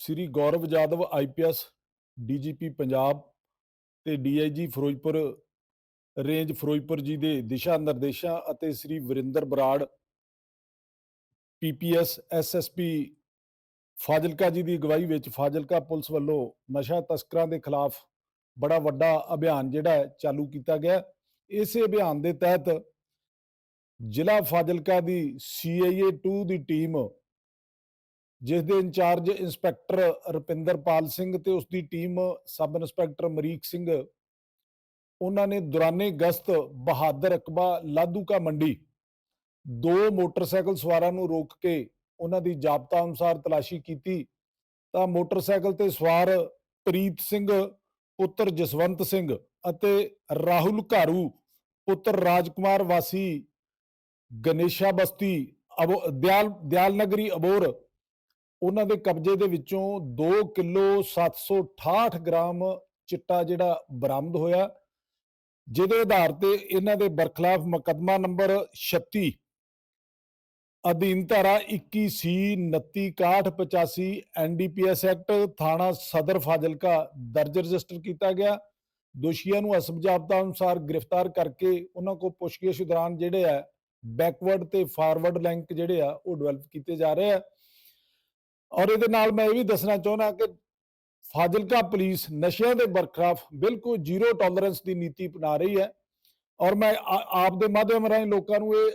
ਸ੍ਰੀ Gaurav Yadav IPS DGP Punjab ਤੇ DIG Firozpur, range Firozpur ਜੀ ਦੇ ਦਿਸ਼ਾ ਨਿਰਦੇਸ਼ਾਂ ਅਤੇ ਸ੍ਰੀ ਵਰਿੰਦਰ ਬਰਾੜ ਪੀਪੀਐਸ ਐਸਐਸਪੀ ਫਾਜ਼ਿਲਕਾ ਜੀ ਦੀ ਅਗਵਾਈ ਵਿੱਚ ਫਾਜ਼ਿਲਕਾ ਪੁਲਿਸ ਵੱਲੋਂ ਨਸ਼ਾ ਤਸਕਰਾਂ ਦੇ ਖਿਲਾਫ ਬੜਾ ਵੱਡਾ ਅਭਿਆਨ ਜਿਹੜਾ ਚਾਲੂ ਕੀਤਾ ਗਿਆ। ਇਸੇ ਅਭਿਆਨ ਦੇ ਤਹਿਤ ਜ਼ਿਲ੍ਹਾ ਫਾਜ਼ਿਲਕਾ ਦੀ ਸੀਆਈਏ 2 ਦੀ ਟੀਮ ਜਿਸ ਦੇ ਇੰਚਾਰਜ ਇੰਸਪੈਕਟਰ ਰੁਪਿੰਦਰਪਾਲ ਸਿੰਘ ਤੇ ਉਸ ਦੀ team sub inspector Marik Singh, ਉਹਨਾਂ ਨੇ ਦੌਰਾਨੇ ਗਸ਼ਤ ਬਹਾਦਰ ਅਕਬਾ ਲਾਧੂਕਾ ਮੰਡੀ ਦੋ ਮੋਟਰਸਾਈਕਲ ਸਵਾਰਾਂ ਨੂੰ ਰੋਕ ਕੇ ਉਹਨਾਂ ਦੀ ਜਾਬਤਾ ਅਨੁਸਾਰ ਤਲਾਸ਼ੀ ਕੀਤੀ। ਤਾਂ ਮੋਟਰਸਾਈਕਲ ਤੇ ਸਵਾਰ ਪ੍ਰੀਤ ਸਿੰਘ, ਪੁੱਤਰ ਜਸਵੰਤ ਸਿੰਘ ਅਤੇ ਰਾਹੁਲ ਘਾਰੂ, ਪੁੱਤਰ ਰਾਜਕੁਮਾਰ ਵਾਸੀ ਗਣੇਸ਼ਾ ਬਸਤੀ, ਅਬੋ, ਦਿਆਲ ਦਿਆਲ ਨਗਰੀ ਅਬੋਰ ਉਹਨਾਂ ਦੇ ਕਬਜ਼ੇ ਦੇ ਵਿੱਚੋਂ 2 ਕਿਲੋ 768 ਗ੍ਰਾਮ ਚਿੱਟਾ ਜਿਹੜਾ ਬਰਾਮਦ ਹੋਇਆ, ਜਿਹਦੇ ਆਧਾਰ ਤੇ ਇਹਨਾਂ ਦੇ ਬਰਖਲਾਫ ਮੁਕੱਦਮਾ ਨੰਬਰ 36 ਅਧੀਨ ਧਾਰਾ 21 ਸੀ 296185 ਐਨਡੀਪੀਐਸ ਐਕਟ ਥਾਣਾ ਸਦਰ ਫਾਜ਼ਿਲਕਾ ਦਰਜ ਰਜਿਸਟਰ ਕੀਤਾ ਗਿਆ। ਦੋਸ਼ੀਆਂ ਨੂੰ ਅਸਮ ਅਨੁਸਾਰ ਗ੍ਰਿਫਤਾਰ ਕਰਕੇ ਉਹਨਾਂ ਕੋ ਪੁੱਛਗਿੱਛ ਦੌਰਾਨ ਜਿਹੜੇ ਆ ਬੈਕਵਰਡ ਤੇ ਫਾਰਵਰਡ ਲਿੰਕ ਜਿਹੜੇ ਆ, ਉਹ ਡਿਵੈਲਪ ਕੀਤੇ ਜਾ ਰਹੇ ਆ। ਔਰ ਇਹਦੇ ਨਾਲ ਮੈਂ ਇਹ ਵੀ ਦੱਸਣਾ ਚਾਹੁੰਦਾ ਕਿ ਫਾਜ਼ਿਲਕਾ ਪੁਲਿਸ ਨਸ਼ਿਆਂ ਦੇ ਬਰਖਲਾਫ ਬਿਲਕੁਲ ਜ਼ੀਰੋ ਟੋਲਰੈਂਸ ਦੀ ਨੀਤੀ ਅਪਣਾ ਰਹੀ ਹੈ। ਔਰ ਮੈਂ ਆਪ ਦੇ ਮਾਧਿਅਮ ਰਾਹੀਂ ਲੋਕਾਂ ਨੂੰ ਇਹ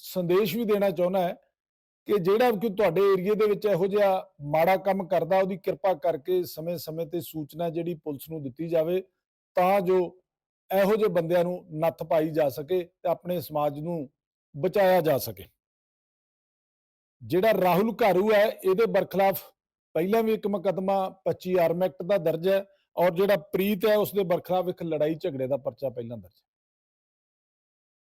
ਸੰਦੇਸ਼ ਵੀ ਦੇਣਾ ਚਾਹੁੰਦਾ ਹੈ ਕਿ ਜਿਹੜਾ ਕਿ ਤੁਹਾਡੇ ਏਰੀਏ ਦੇ ਵਿੱਚ ਇਹੋ ਜਿਹਾ ਮਾੜਾ ਕੰਮ ਕਰਦਾ, ਉਹਦੀ ਕਿਰਪਾ ਕਰਕੇ ਸਮੇਂ-ਸਮੇਂ ਤੇ ਸੂਚਨਾ ਜਿਹੜੀ ਪੁਲਿਸ ਨੂੰ ਦਿੱਤੀ ਜਾਵੇ, ਤਾਂ ਜੋ ਇਹੋ ਜਿਹੇ ਬੰਦਿਆਂ ਨੂੰ ਨੱਥ ਪਾਈ ਜਾ ਸਕੇ ਤੇ ਆਪਣੇ ਸਮਾਜ ਨੂੰ ਬਚਾਇਆ ਜਾ ਸਕੇ। ਜਿਹੜਾ ਰਾਹੁਲ ਘਾਰੂ ਹੈ, ਇਹਦੇ ਬਰਖਲਾਫ ਪਹਿਲਾਂ ਵੀ ਇੱਕ ਮੁਕੱਦਮਾ 25 ਆਰਮ ਐਕਟ ਦਾ ਦਰਜ ਹੈ ਔਰ ਜਿਹੜਾ ਪ੍ਰੀਤ ਹੈ ਉਸ ਦੇ ਬਰਖਲਾਫ ਇੱਕ ਲੜਾਈ ਝਗੜੇ ਦਾ ਪਰਚਾ ਪਹਿਲਾਂ ਦਰਜ